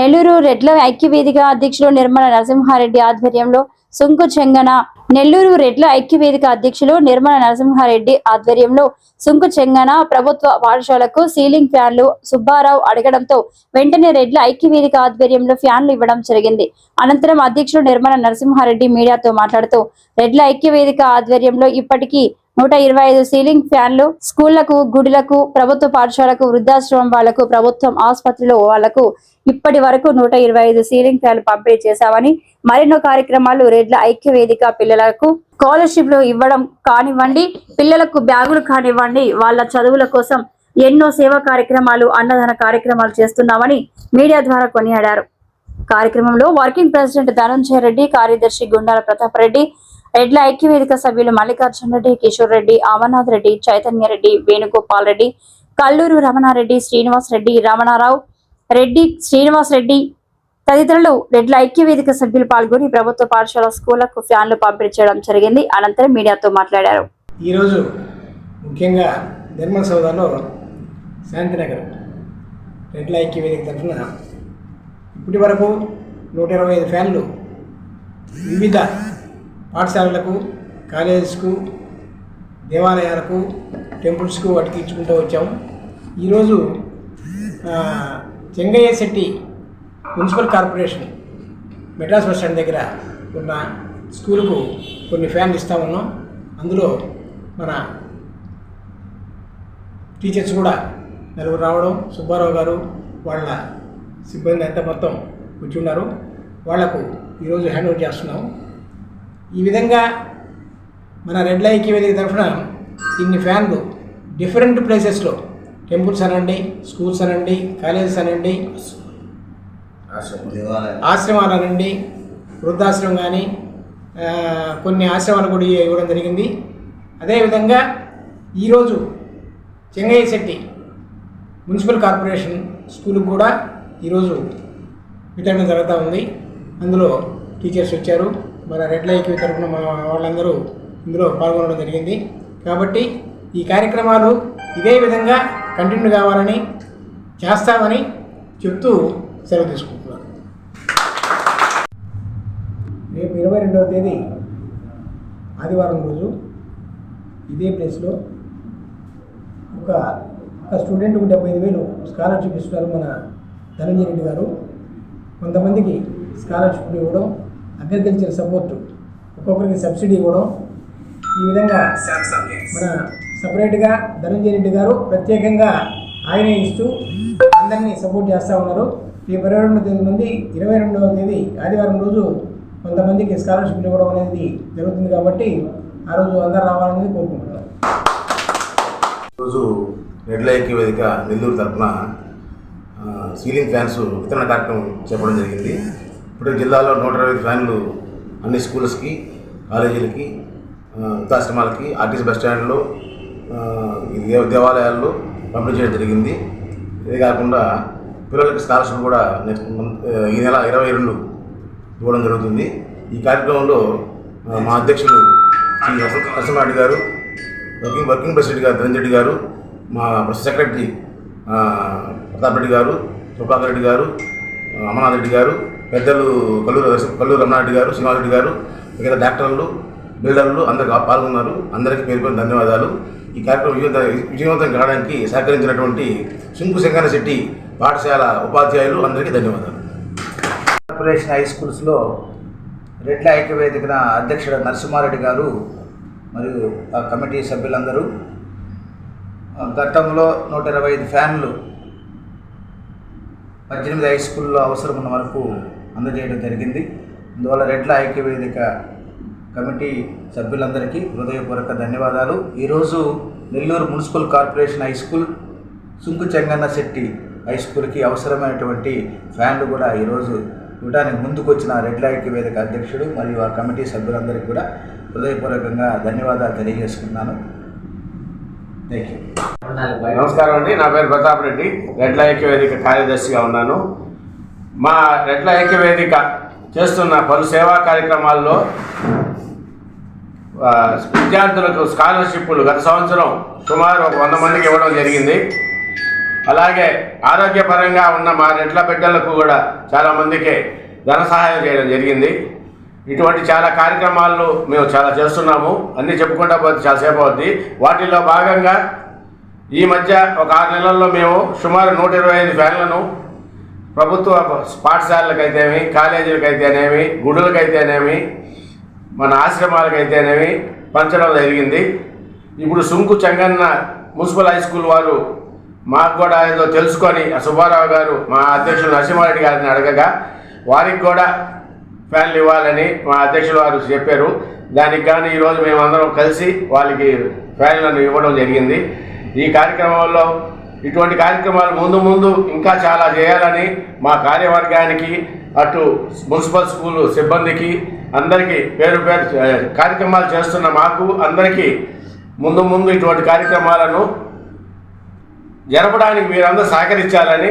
నెల్లూరు రెడ్ల ఐక్యవేదిక అధ్యక్షులు నిర్మల నరసింహారెడ్డి ఆధ్వర్యంలో సుంకు చెంగన నెల్లూరు రెడ్ల ఐక్యవేదిక అధ్యక్షులు నిర్మల నరసింహారెడ్డి ఆధ్వర్యంలో సుంకు చెంగన ప్రభుత్వ పాఠశాలకు సీలింగ్ ఫ్యాన్లు సుబ్బారావు అడగడంతో వెంటనే రెడ్ల ఐక్యవేదిక ఆధ్వర్యంలో ఫ్యాన్లు ఇవ్వడం జరిగింది. అనంతరం అధ్యక్షుడు నిర్మల నరసింహారెడ్డి మీడియాతో మాట్లాడుతూ రెడ్ల ఐక్యవేదిక ఆధ్వర్యంలో ఇప్పటికీ నూట ఇరవై ఐదు సీలింగ్ ఫ్యాన్లు స్కూళ్ళకు గుడిలకు ప్రభుత్వ పాఠశాలకు వృద్ధాశ్రమం వాళ్ళకు ప్రభుత్వం ఆసుపత్రిలో వాళ్ళకు ఇప్పటి వరకు నూట ఇరవై ఐదు సీలింగ్ ఫ్యాన్లు పంపిణీ చేశామని మరెన్నో కార్యక్రమాలు రెడ్ల ఐక్య వేదిక పిల్లలకు స్కాలర్షిప్లు ఇవ్వడం కానివ్వండి పిల్లలకు బ్యాగులు కానివ్వండి వాళ్ళ చదువుల కోసం ఎన్నో సేవా కార్యక్రమాలు అన్నదాన కార్యక్రమాలు చేస్తున్నామని మీడియా ద్వారా కొనియాడారు. కార్యక్రమంలో వర్కింగ్ ప్రెసిడెంట్ ధనంజయ రెడ్డి కార్యదర్శి గుండాల ప్రతాప్ రెడ్డి రెడ్ల ఐక్యవేదిక సభ్యులు మల్లికార్జున రెడ్డి కిషోర్ రెడ్డి అమర్నాథ్ రెడ్డి చైతన్య రెడ్డి వేణుగోపాల్ రెడ్డి కల్లూరు రమణారెడ్డి శ్రీనివాస్ రెడ్డి రమణారావు రెడ్డి శ్రీనివాస్ రెడ్డి తదితరులు రెడ్ల ఐక్యవేదిక సభ్యులు పాల్గొని ప్రభుత్వ పాఠశాల స్కూళ్ళకు ఫ్యాన్లు పంపిణీ చేయడం జరిగింది. అనంతరం మీడియాతో మాట్లాడారు. ఈరోజు ముఖ్యంగా నిర్మల్ సౌదాలో శాంతినగర్ రెడ్ల ఐక్యవేదిక తరఫున ఇప్పటి వరకు నూట ఇరవై ఐదు ఫ్యాన్లు వివిధ పాఠశాలలకు కాలేజెస్కు దేవాలయాలకు టెంపుల్స్కు వాటికి ఇచ్చుకుంటూ వచ్చాము ఈరోజు Chengaiah Shetty municipal corporation Madras bus stand దగ్గర ఉన్న స్కూలుకు కొన్ని ఫ్యాన్లు ఇస్తా ఉన్నాం. అందులో మన టీచర్స్ కూడా నలుగురు రావడం సుబ్బారావు గారు వాళ్ళ సిబ్బంది అంతా మొత్తం కూర్చున్నారు. వాళ్ళకు ఈరోజు హ్యాండ్ ఓవర్ చేస్తున్నాం. ఈ విధంగా మన రెడ్ లైక్ వేదిక తరఫున ఇన్ని ఫ్యాన్లు డిఫరెంట్ ప్లేసెస్లో టెంపుల్స్ అనండి స్కూల్స్ అనండి కాలేజెస్ అనండి ఆశ్రమాలు అనండి వృద్ధాశ్రమం కానీ కొన్ని ఆశ్రమాలు కూడా ఇవ్వడం జరిగింది. అదేవిధంగా ఈరోజు చెంగయ్య శెట్టి మున్సిపల్ కార్పొరేషన్ స్కూల్కి కూడా ఈరోజు వితరణ జరుగుతూ ఉంది. అందులో టీచర్స్ వచ్చారు. మన రెడ్ లైక్ తరఫున మన వాళ్ళందరూ ఇందులో పాల్గొనడం జరిగింది. కాబట్టి ఈ కార్యక్రమాలు ఇదే విధంగా కంటిన్యూ కావాలని చేస్తామని చెప్తూ సెలవు తీసుకుంటున్నాను. రేపు ఇరవై రెండవ తేదీ ఆదివారం రోజు ఇదే ప్లేస్లో ఒక ఒక స్టూడెంట్కు డెబ్బై ఐదు వేలు స్కాలర్షిప్ ఇస్తున్నారు మన ధనంజయ రెడ్డి గారు. కొంతమందికి స్కాలర్షిప్ ఇవ్వడం అగ్రికల్చర్ సపోర్ట్ ఒక్కొక్కరికి సబ్సిడీ ఇవ్వడం. ఈ విధంగా మన సపరేట్గా ధనంజయ రెడ్డి గారు ప్రత్యేకంగా ఆయనే ఇస్తూ అందరినీ సపోర్ట్ చేస్తూ ఉన్నారు. ఈ ఇరవై రెండవ తేదీ మంది ఇరవై రెండవ తేదీ ఆదివారం రోజు కొంతమందికి స్కాలర్షిప్ ఇవ్వడం అనేది జరుగుతుంది కాబట్టి ఆ రోజు అందరు రావాలనేది కోరుకుంటున్నాను రోజు రెడ్ లైక్ వేదిక నెల్లూరు తరఫున సీలింగ్ ఫ్యాన్స్ వితరణ కార్యక్రమం చేపడం జరిగింది. ఇప్పుడు జిల్లాలో నూట ఇరవై ఫ్యాన్లు అన్ని స్కూల్స్కి కాలేజీలకి వృద్ధాశ్రమాలకి ఆర్టీసీ బస్ స్టాండ్లో దేవ దేవాలయాల్లో పంపిణీ చేయడం జరిగింది. ఇదే కాకుండా పిల్లలకి స్కాలర్షిప్ కూడా నెక్స్ట్ మంత్ ఈ నెల ఇరవై రెండు ఇవ్వడం జరుగుతుంది. ఈ కార్యక్రమంలో మా అధ్యక్షులు నరసింహారెడ్డి గారు వర్కింగ్ వర్కింగ్ ప్రెసిడెంట్ గారు ధనంజయ రెడ్డి గారు మా ప్రెస్ సెక్రటరీ ప్రతాప్ రెడ్డి గారు కృపాకర్ రెడ్డి గారు అమర్నాథ్ రెడ్డి గారు పెద్దలు కల్లూరు కల్లూరు రమణారెడ్డి గారు శ్రీనివాసరెడ్డి గారు మిగతా డాక్టర్లు బిల్డర్లు అందరు పాల్గొన్నారు. అందరికీ పేరు పేరు ధన్యవాదాలు. ఈ కార్యక్రమం విజయవంత విజయవంతం కావడానికి సహకరించినటువంటి సుంకు శంకర శెట్టి పాఠశాల ఉపాధ్యాయులు అందరికీ ధన్యవాదాలు. కార్పొరేషన్ హై స్కూల్స్లో రెడ్ల ఐక్యవేదికన అధ్యక్షుడు నరసింహారెడ్డి గారు మరియు ఆ కమిటీ సభ్యులందరూ గతంలో నూట ఇరవై ఐదు ఫ్యాన్లు పద్దెనిమిది హై స్కూల్లో అవసరం ఉన్న వరకు అందజేయడం జరిగింది. అందువల్ల రెడ్ల ఐక్యవేదిక కమిటీ సభ్యులందరికీ హృదయపూర్వక ధన్యవాదాలు. ఈరోజు Nellore municipal corporation high school Sunku Chenganna Shetty high స్కూల్కి అవసరమైనటువంటి ఫ్యాన్లు కూడా ఈరోజు ఇవ్వడానికి ముందుకొచ్చిన రెడ్ లైట్ వేదిక అధ్యక్షుడు మరియు ఆ కమిటీ సభ్యులందరికీ కూడా హృదయపూర్వకంగా ధన్యవాదాలు తెలియజేసుకున్నాను నమస్కారం అండి. నా పేరు ప్రతాప్ రెడ్డి. రెడ్ల ఐక్యవేదిక కార్యదర్శిగా ఉన్నాను. మా రెడ్ల ఐక్యవేదిక చేస్తున్న పలు సేవా కార్యక్రమాల్లో విద్యార్థులకు స్కాలర్షిప్లు గత సంవత్సరం సుమారు ఒక వంద మందికి ఇవ్వడం జరిగింది. అలాగే ఆరోగ్యపరంగా ఉన్న మా రెడ్ల బిడ్డలకు కూడా చాలామందికి ధన సహాయం చేయడం జరిగింది. ఇటువంటి చాలా కార్యక్రమాలు మేము చాలా చేస్తున్నాము. అన్నీ చెప్పుకుంటా పోతే చాలాసేపు అవుద్ది. వాటిల్లో భాగంగా ఈ మధ్య ఒక ఆరు నెలల్లో మేము సుమారు నూట ఇరవై ఐదు ఫ్యాన్లను ప్రభుత్వ పాఠశాలలకైతేనేమి కాలేజీలకైతేనేమి గుడులకైతేనేమి మన ఆశ్రమాలకైతేనేమి పంచడం జరిగింది. ఇప్పుడు Sunku Chenganna municipal high school వారు మాకు కూడా ఏదో తెలుసుకొని ఆ సుబ్బారావు గారు మా అధ్యక్షులు నరసింహారెడ్డి గారిని అడగగా వారికి కూడా ఫ్యాన్లు ఇవ్వాలని మా అధ్యక్షులు వారు చెప్పారు. దానికి కానీ ఈరోజు మేమందరం కలిసి వాళ్ళకి ఫ్యాన్లను ఇవ్వడం జరిగింది. ఈ కార్యక్రమంలో ఇటువంటి కార్యక్రమాలు ముందు ముందు ఇంకా చాలా చేయాలని మా కార్యవర్గానికి అటు మున్సిపల్ స్కూల్ సిబ్బందికి అందరికీ పేరు పేరు కార్యక్రమాలు చేస్తున్న మాకు అందరికీ ముందు ముందు ఇటువంటి కార్యక్రమాలను జరపడానికి మీరందరూ సహకరించాలని